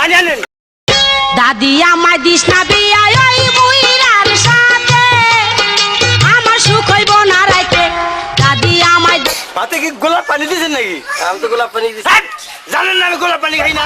পানি আনেন দাদি আমায় দিস না বিয়া ওই বুইরার সাথে। আমার সুখ হইব না রাইতে। দাদি আমায় দি- ভাতে কি গোলাপ পানি দিয়েছেন নাকি? আমি তো গোলাপ পানি দিছি। হ্যাট! জানেন না আমি গোলাপ পানি খাই না।